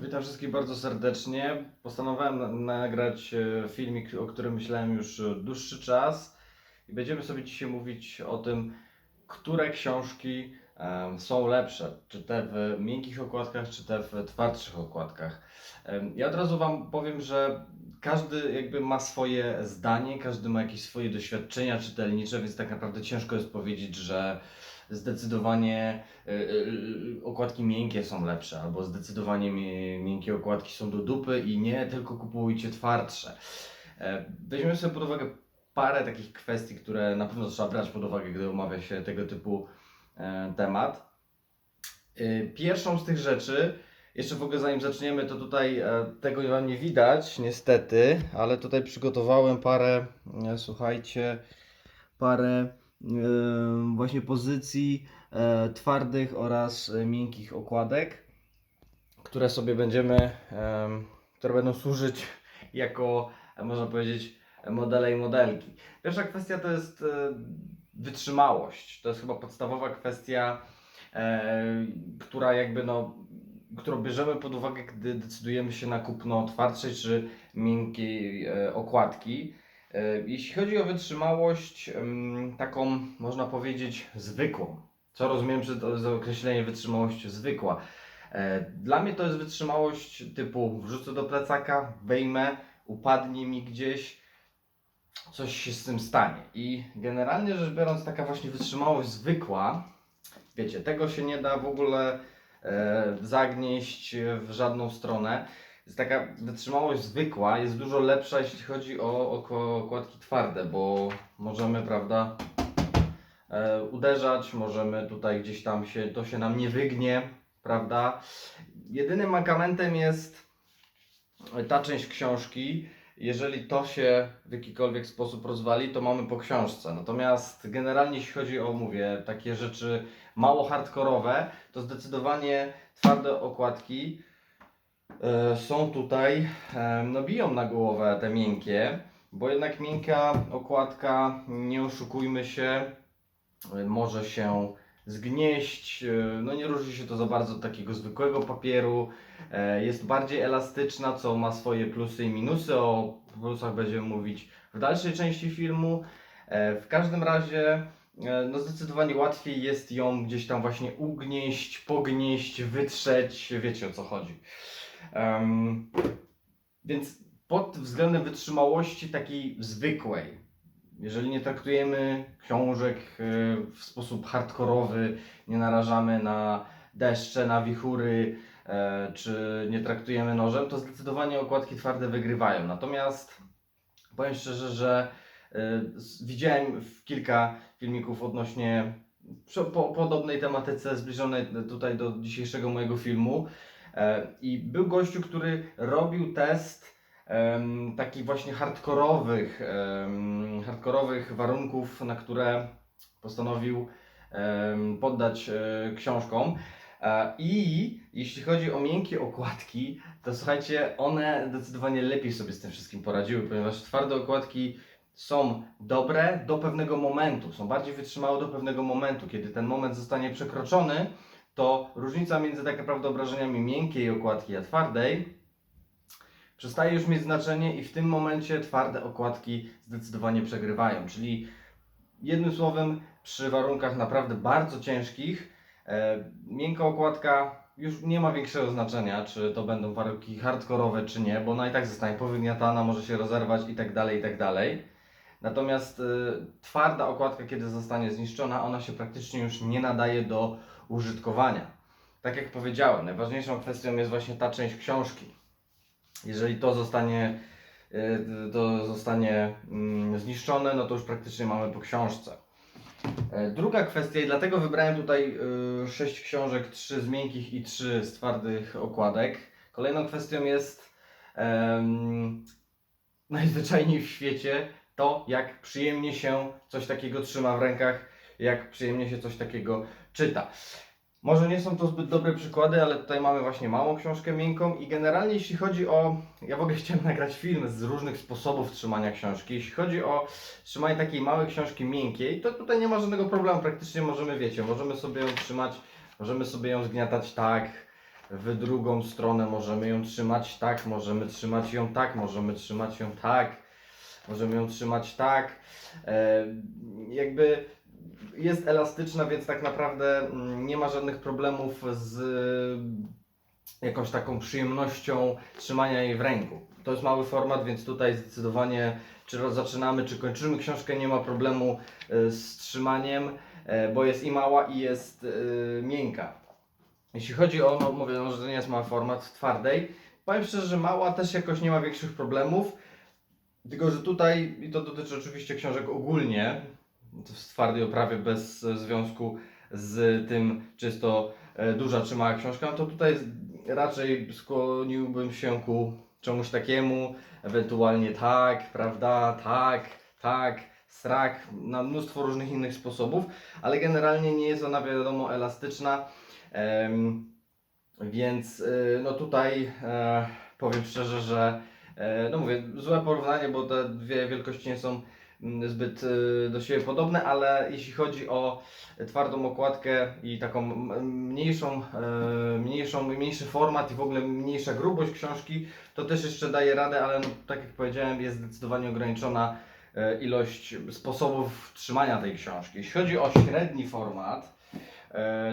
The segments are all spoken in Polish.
Witam wszystkich bardzo serdecznie. Postanowiłem na- nagrać e, filmik, o którym myślałem już e, dłuższy czas. I będziemy sobie dzisiaj mówić o tym, które książki em, są lepsze. Czy te w miękkich okładkach, czy te w twardszych okładkach. Ja od razu Wam powiem, że każdy jakby ma swoje zdanie, każdy ma jakieś swoje doświadczenia czytelnicze, więc tak naprawdę ciężko jest powiedzieć, że zdecydowanie y, y, okładki miękkie są lepsze, albo zdecydowanie mi- miękkie okładki są do dupy i nie tylko kupujcie twardsze. E, Weźmiemy sobie pod uwagę parę takich kwestii, które na pewno trzeba brać pod uwagę, gdy omawia się tego typu e, temat. Y, Pierwszą z tych rzeczy, jeszcze w ogóle zanim zaczniemy, to tutaj e, tego wam nie widać, niestety, ale tutaj przygotowałem parę, e, słuchajcie, parę e, właśnie pozycji e, twardych oraz e, miękkich okładek, które sobie będziemy, em, które będą służyć jako, e, można powiedzieć, modele i modelki. Pierwsza kwestia to jest wytrzymałość. To jest chyba podstawowa kwestia, e, która jakby no, którą bierzemy pod uwagę, gdy decydujemy się na kupno twardszej czy miękkiej e, okładki. E, Jeśli chodzi o wytrzymałość, taką można powiedzieć zwykłą. Co rozumiem przez określenie wytrzymałość zwykła? E, Dla mnie to jest wytrzymałość typu wrzucę do plecaka, wyjmę, upadnie mi gdzieś, coś się z tym stanie. I generalnie rzecz biorąc, taka właśnie wytrzymałość zwykła, wiecie, tego się nie da w ogóle e, zagnieść w żadną stronę. Jest taka wytrzymałość zwykła, jest dużo lepsza, jeśli chodzi o, okładki twarde, bo możemy, prawda, e, uderzać, możemy tutaj gdzieś tam się, to się nam nie wygnie, prawda. Jedynym mankamentem jest ta część książki. Jeżeli to się w jakikolwiek sposób rozwali, to mamy po książce. Natomiast generalnie jeśli chodzi o, mówię, takie rzeczy mało hardkorowe, to zdecydowanie twarde okładki są tutaj, e, no biją na głowę te miękkie, bo jednak miękka okładka, nie oszukujmy się, e, może się zgnieść, e, no nie różni się to za bardzo od takiego zwykłego papieru, e, jest bardziej elastyczna, co ma swoje plusy i minusy, o plusach będziemy mówić w dalszej części filmu. E, W każdym razie, e, no zdecydowanie łatwiej jest ją gdzieś tam właśnie ugnieść, pognieść, wytrzeć, wiecie o co chodzi. Em, więc pod względem wytrzymałości takiej zwykłej, jeżeli nie traktujemy książek e, w sposób hardkorowy, nie narażamy na deszcze, na wichury, e, czy nie traktujemy nożem, to zdecydowanie okładki twarde wygrywają. Natomiast powiem szczerze, że e, widziałem kilka filmików odnośnie po, podobnej tematyce zbliżonej tutaj do dzisiejszego mojego filmu. E, I był gościu, który robił test takich właśnie hardkorowych, hardkorowych warunków, na które postanowił poddać e, książkom. E, I jeśli chodzi o miękkie okładki, to słuchajcie, one zdecydowanie lepiej sobie z tym wszystkim poradziły, ponieważ twarde okładki są dobre do pewnego momentu, są bardziej wytrzymałe do pewnego momentu. Kiedy ten moment zostanie przekroczony, to różnica między tak naprawdę obrażeniami miękkiej okładki a twardej przestaje już mieć znaczenie i w tym momencie twarde okładki zdecydowanie przegrywają. Czyli jednym słowem, przy warunkach naprawdę bardzo ciężkich, e, miękka okładka już nie ma większego znaczenia, czy to będą warunki hardkorowe, czy nie, bo ona i tak zostanie powygniatana, może się rozerwać i tak dalej, i tak dalej. Natomiast e, twarda okładka, kiedy zostanie zniszczona, ona się praktycznie już nie nadaje do użytkowania. Tak jak powiedziałem, najważniejszą kwestią jest właśnie ta część książki. Jeżeli to zostanie, e, to zostanie mm, zniszczone, no to już praktycznie mamy po książce. E, Druga kwestia, i dlatego wybrałem tutaj y, sześć książek, trzy z miękkich i trzy z twardych okładek. Kolejną kwestią jest em, najzwyczajniej w świecie to, jak przyjemnie się coś takiego trzyma w rękach, jak przyjemnie się coś takiego czyta. Może nie są to zbyt dobre przykłady, ale tutaj mamy właśnie małą książkę miękką i generalnie jeśli chodzi o... Ja w ogóle chciałem nagrać film z różnych sposobów trzymania książki. Jeśli chodzi o trzymanie takiej małej książki miękkiej, to tutaj nie ma żadnego problemu. Praktycznie możemy, wiecie, możemy sobie ją trzymać, możemy sobie ją zgniatać tak, w drugą stronę. Możemy ją trzymać tak, możemy trzymać ją tak, możemy trzymać ją tak, możemy ją trzymać tak. E, jakby jest elastyczna, więc tak naprawdę mm, nie ma żadnych problemów z y, jakąś taką przyjemnością trzymania jej w ręku. To jest mały format, więc tutaj zdecydowanie czy zaczynamy, czy kończymy książkę, nie ma problemu y, z trzymaniem, e, bo jest i mała, i jest y, miękka. Jeśli chodzi o, no mówię, no, że to nie jest mały format twardej, powiem szczerze, że mała też jakoś nie ma większych problemów, tylko że tutaj, i to dotyczy oczywiście książek ogólnie, w twardej oprawie bez e, związku z tym, czy jest to e, duża czy mała książka, no to tutaj raczej skłoniłbym się ku czemuś takiemu, ewentualnie tak, prawda, tak, tak, strak, na mnóstwo różnych innych sposobów, ale generalnie nie jest ona wiadomo elastyczna, więc y, no tutaj e, powiem szczerze, że e, no mówię, złe porównanie, bo te dwie wielkości nie są zbyt y, do siebie podobne, ale jeśli chodzi o twardą okładkę i taką mniejszą, e, mniejszą, mniejszy format i w ogóle mniejsza grubość książki, to też jeszcze daje radę, ale no, tak jak powiedziałem, jest zdecydowanie ograniczona e, ilość sposobów trzymania tej książki. Jeśli chodzi o średni format,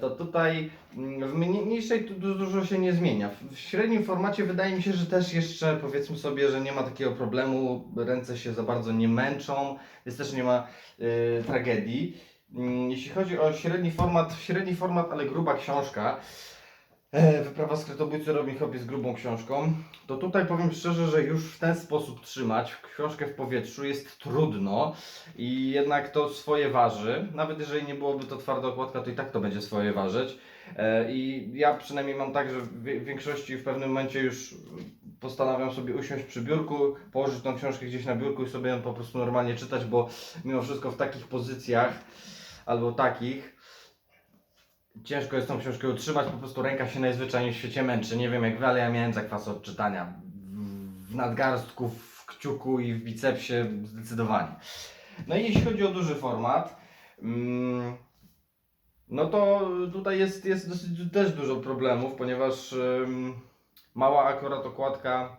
to tutaj mm, w mniej- mniejszej tu du- dużo się nie zmienia. W- średnim formacie wydaje mi się, że też jeszcze powiedzmy sobie, że nie ma takiego problemu, ręce się za bardzo nie męczą, więc też nie ma e, tragedii. Mm, Jeśli chodzi o średni format, średni format, ale gruba książka, e, Wyprawa skrytobójcy Robin Hood jest grubą książką, to tutaj powiem szczerze, że już w ten sposób trzymać książkę w powietrzu jest trudno i jednak to swoje waży. Nawet jeżeli nie byłoby to twarda okładka, to i tak to będzie swoje ważyć. E, I ja przynajmniej mam tak, że w większości w pewnym momencie już postanawiam sobie usiąść przy biurku, położyć tą książkę gdzieś na biurku i sobie ją po prostu normalnie czytać, bo mimo wszystko w takich pozycjach albo takich ciężko jest tą książkę utrzymać, po prostu ręka się najzwyczajniej w świecie męczy. Nie wiem jak wy, ale ja miałem zakwas od czytania. W- nadgarstku, w kciuku i w bicepsie zdecydowanie. No i jeśli chodzi o duży format, mm, no to tutaj jest, jest dosyć też dużo problemów, ponieważ mała akurat okładka,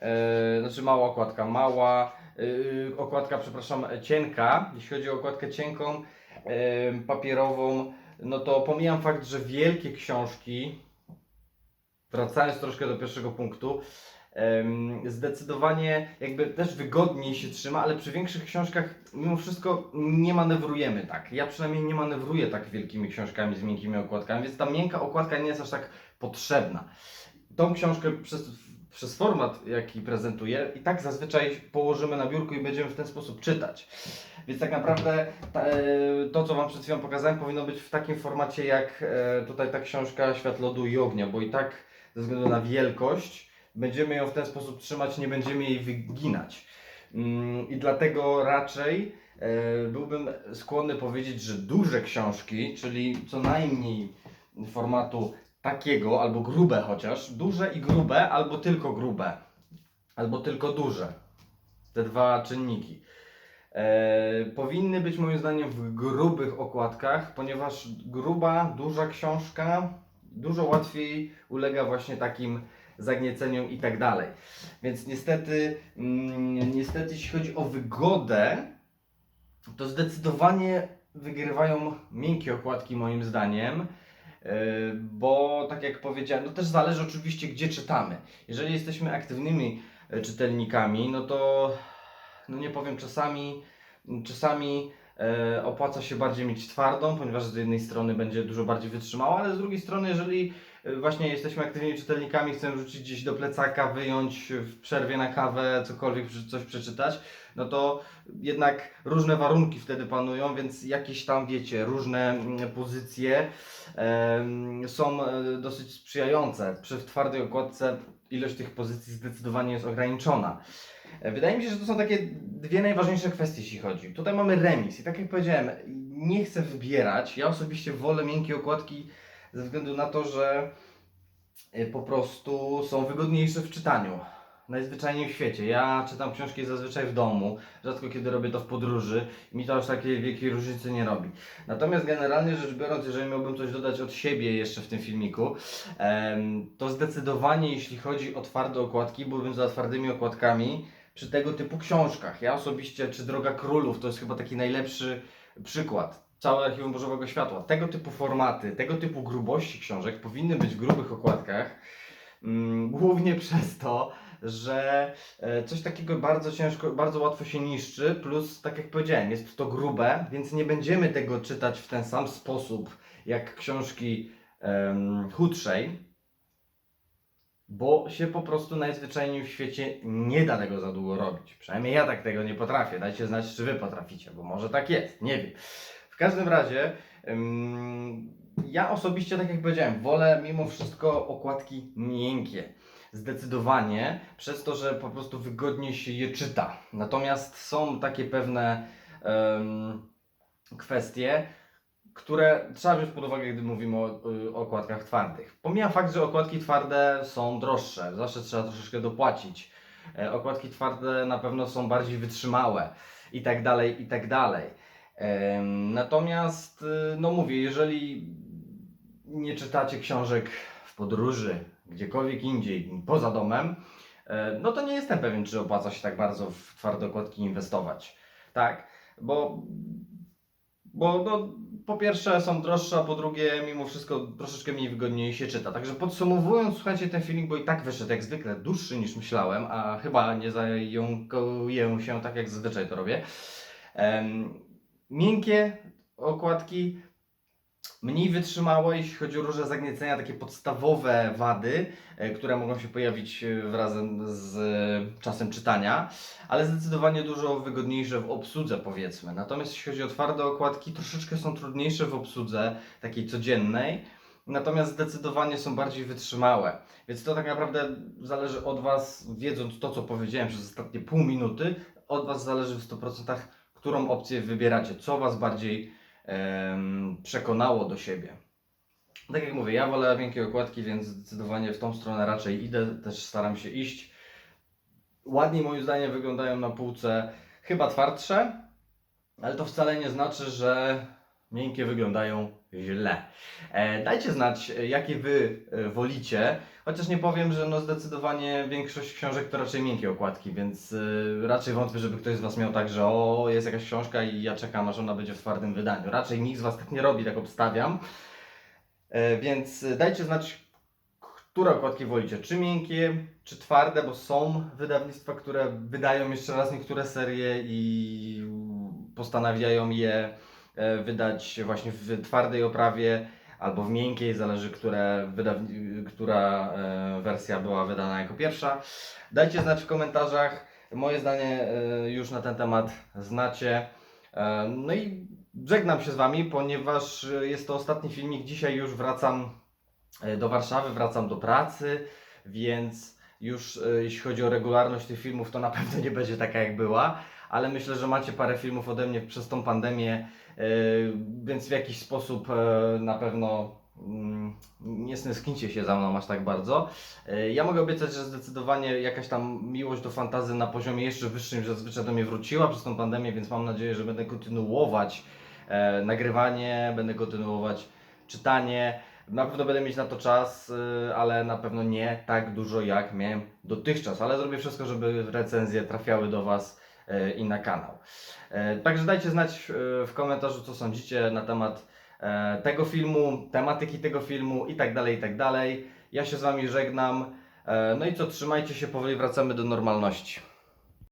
e, znaczy mała okładka, mała yy, okładka, przepraszam, cienka, jeśli chodzi o okładkę cienką, em, papierową, no to pomijam fakt, że wielkie książki, wracając troszkę do pierwszego punktu, zdecydowanie jakby też wygodniej się trzyma, ale przy większych książkach mimo wszystko nie manewrujemy tak. Ja przynajmniej nie manewruję tak wielkimi książkami z miękkimi okładkami, więc ta miękka okładka nie jest aż tak potrzebna. Tą książkę przez, przez format, jaki prezentuję, i tak zazwyczaj położymy na biurku i będziemy w ten sposób czytać. Więc tak naprawdę e, to, co Wam przed chwilą pokazałem, powinno być w takim formacie jak e, tutaj ta książka Świat lodu i ognia, bo i tak ze względu na wielkość będziemy ją w ten sposób trzymać, nie będziemy jej wyginać. Mm, I dlatego raczej e, byłbym skłonny powiedzieć, że duże książki, czyli co najmniej formatu takiego, albo grube chociaż, duże i grube, albo tylko grube, albo tylko duże. Te dwa czynniki. E, powinny być moim zdaniem w grubych okładkach, ponieważ gruba, duża książka dużo łatwiej ulega właśnie takim zagnieceniom i tak dalej. Więc niestety, mm, niestety jeśli chodzi o wygodę, to zdecydowanie wygrywają miękkie okładki moim zdaniem. E, Bo tak jak powiedziałem, no też zależy oczywiście gdzie czytamy. Jeżeli jesteśmy aktywnymi czytelnikami, no to no nie powiem czasami, czasami e, opłaca się bardziej mieć twardą, ponieważ z jednej strony będzie dużo bardziej wytrzymała, ale z drugiej strony, jeżeli właśnie jesteśmy aktywnymi czytelnikami, chcemy rzucić gdzieś do plecaka, wyjąć w przerwie na kawę, cokolwiek, coś przeczytać, no to jednak różne warunki wtedy panują, więc jakieś tam, wiecie, różne mm, pozycje są e, dosyć sprzyjające. Przy twardej okładce ilość tych pozycji zdecydowanie jest ograniczona. E, Wydaje mi się, że to są takie dwie najważniejsze kwestie, jeśli chodzi. Tutaj mamy remis i tak jak powiedziałem, nie chcę wybierać. Ja osobiście wolę miękkie okładki ze względu na to, że e, po prostu są wygodniejsze w czytaniu. najzwyczajniej w świecie. Ja czytam książki zazwyczaj w domu, rzadko kiedy robię to w podróży i mi to aż takiej wielkiej różnicy nie robi. Natomiast generalnie rzecz biorąc, jeżeli miałbym coś dodać od siebie jeszcze w tym filmiku, to zdecydowanie jeśli chodzi o twarde okładki, byłbym za twardymi okładkami przy tego typu książkach. Ja osobiście, czy Droga Królów, to jest chyba taki najlepszy przykład. Całe Archiwum Bożowego Światła. Tego typu formaty, tego typu grubości książek powinny być w grubych okładkach. Mm, głównie przez to, że e, coś takiego bardzo ciężko, bardzo łatwo się niszczy, plus tak jak powiedziałem, jest to grube, więc nie będziemy tego czytać w ten sam sposób jak książki em, chudszej, bo się po prostu najzwyczajniej w świecie nie da tego za długo robić. Przynajmniej ja tak tego nie potrafię. Dajcie znać, czy wy potraficie, bo może tak jest, nie wiem. Każdym razie, ja osobiście, tak jak powiedziałem, wolę mimo wszystko okładki miękkie. Zdecydowanie, przez to, że po prostu wygodniej się je czyta. Natomiast są takie pewne kwestie, które trzeba wziąć pod uwagę, gdy mówimy o, y, o okładkach twardych. Pomijam fakt, że okładki twarde są droższe, zawsze trzeba troszeczkę dopłacić. E, Okładki twarde na pewno są bardziej wytrzymałe i tak dalej, i tak dalej. Natomiast, y, no mówię, jeżeli nie czytacie książek w podróży, gdziekolwiek indziej, poza domem, e, no to nie jestem pewien, czy opłaca się tak bardzo w twarde okładki inwestować. Tak, bo, bo no, po pierwsze są droższe, a po drugie mimo wszystko troszeczkę mniej wygodniej się czyta. Także podsumowując, słuchajcie, ten filmik, bo i tak wyszedł jak zwykle dłuższy niż myślałem, a chyba nie zająkuję się tak jak zazwyczaj to robię. Miękkie okładki, mniej wytrzymałe, jeśli chodzi o różne zagniecenia, takie podstawowe wady, e, które mogą się pojawić e, razem z e, czasem czytania, ale zdecydowanie dużo wygodniejsze w obsłudze, powiedzmy. Natomiast jeśli chodzi o twarde okładki, troszeczkę są trudniejsze w obsłudze takiej codziennej. Natomiast zdecydowanie są bardziej wytrzymałe. Więc to tak naprawdę zależy od Was, wiedząc to, co powiedziałem przez ostatnie pół minuty, od Was zależy w 100% którą opcję wybieracie, co Was bardziej przekonało do siebie. Tak jak mówię, ja wolę miękkie okładki, więc zdecydowanie w tą stronę raczej idę, też staram się iść. Ładniej moim zdaniem wyglądają na półce chyba twardsze, ale to wcale nie znaczy, że miękkie wyglądają źle. E, dajcie znać, e, jakie Wy e, wolicie, chociaż nie powiem, że no zdecydowanie większość książek to raczej miękkie okładki, więc raczej wątpię, żeby ktoś z Was miał tak, że o, jest jakaś książka i ja czekam, aż ona będzie w twardym wydaniu. Raczej nikt z Was tak nie robi, tak obstawiam. Więc dajcie znać, które okładki wolicie, czy miękkie, czy twarde, bo są wydawnictwa, które wydają jeszcze raz niektóre serie i postanawiają je wydać właśnie w twardej oprawie albo w miękkiej, zależy które która e, wersja była wydana jako pierwsza. Dajcie znać w komentarzach, moje zdanie e, już na ten temat znacie. E, No i żegnam się z Wami, ponieważ e, jest to ostatni filmik. Dzisiaj już wracam e, do Warszawy, wracam do pracy, więc już e, jeśli chodzi o regularność tych filmów, to na pewno nie będzie taka jak była, ale myślę, że macie parę filmów ode mnie przez tą pandemię, e, więc w jakiś sposób e, na pewno mm, nie stęsknicie się za mną aż tak bardzo. E, Ja mogę obiecać, że zdecydowanie jakaś tam miłość do fantazy na poziomie jeszcze wyższym zazwyczaj do mnie wróciła przez tą pandemię, więc mam nadzieję, że będę kontynuować nagrywanie, będę kontynuować czytanie. Na pewno będę mieć na to czas, ale na pewno nie tak dużo jak miałem dotychczas, ale zrobię wszystko, żeby recenzje trafiały do Was i na kanał. E, Także dajcie znać y, w komentarzu, co sądzicie na temat e, tego filmu, tematyki tego filmu i tak dalej, i tak dalej. Ja się z Wami żegnam. E, No i co, trzymajcie się, powoli wracamy do normalności.